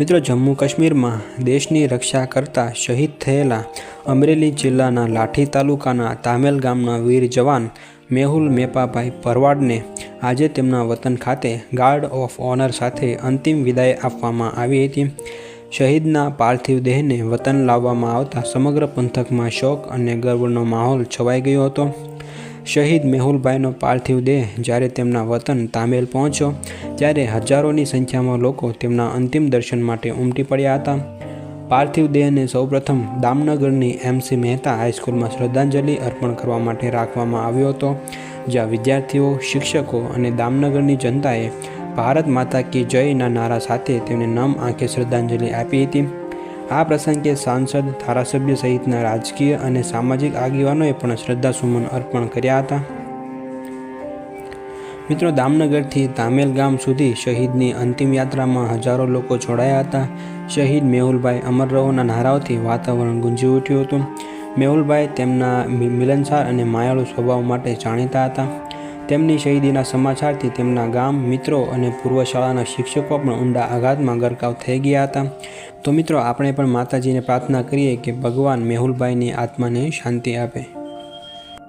મિત્રો જમ્મુ કાશ્મીરમાં દેશની રક્ષા કરતા શહીદ થયેલા અમરેલી જિલ્લાના લાઠી તાલુકાના તામેલ ગામના વીર જવાન મેહુલ મેપાભાઈ પરવાડને આજે તેમના વતન ખાતે ગાર્ડ ઓફ ઓનર સાથે અંતિમ વિદાય આપવામાં આવી હતી. શહીદના પાર્થિવ દેહને વતન લાવવામાં આવતા સમગ્ર પંથકમાં શોક અને ગર્વનો માહોલ છવાઈ ગયો હતો. શહીદ મેહુલભાઈનો પાર્થિવ દેહ જ્યારે તેમના વતન તામેલ પહોંચ્યો, ત્યારે હજારોની સંખ્યામાં લોકો તેમના અંતિમ દર્શન માટે ઉમટી પડ્યા હતા. પાર્થિવ દેહને સૌપ્રથમ દામનગરની એમસી મહેતા હાઈસ્કૂલમાં શ્રદ્ધાંજલિ અર્પણ કરવા માટે રાખવામાં આવ્યો હતો, જ્યાં વિદ્યાર્થીઓ, શિક્ષકો અને દામનગરની જનતાએ ભારત માતા કી જયના નારા સાથે તેમને નમ આંખે શ્રદ્ધાંજલિ આપી હતી. આ પ્રસંગે સાંસદ, ધારાસભ્ય સહિતના રાજકીય અને સામાજિક આગેવાનોએ પણ શ્રદ્ધાસુમન અર્પણ કર્યા હતા. મિત્રો, દામનગરથી તામેલ ગામ સુધી શહીદની અંતિમ યાત્રામાં હજારો લોકો જોડાયા હતા. શહીદ મેહુલભાઈ અમર રહોના નારાઓથી વાતાવરણ ગુંજી ઉઠ્યું હતું. મેહુલભાઈ તેમના મિલનસાર અને માયાળુ સ્વભાવ માટે જાણીતા હતા. તેમની શહીદીના સમાચારથી તેમના ગામ, મિત્રો અને પૂર્વ શાળાના શિક્ષકો પણ ઊંડા આઘાતમાં ગરકાવ થઈ ગયા હતા. તો મિત્રો આપણે પણ માતાજીને પ્રાર્થના કરીએ કે ભગવાન મેહુલભાઈની આત્માને શાંતિ આપે.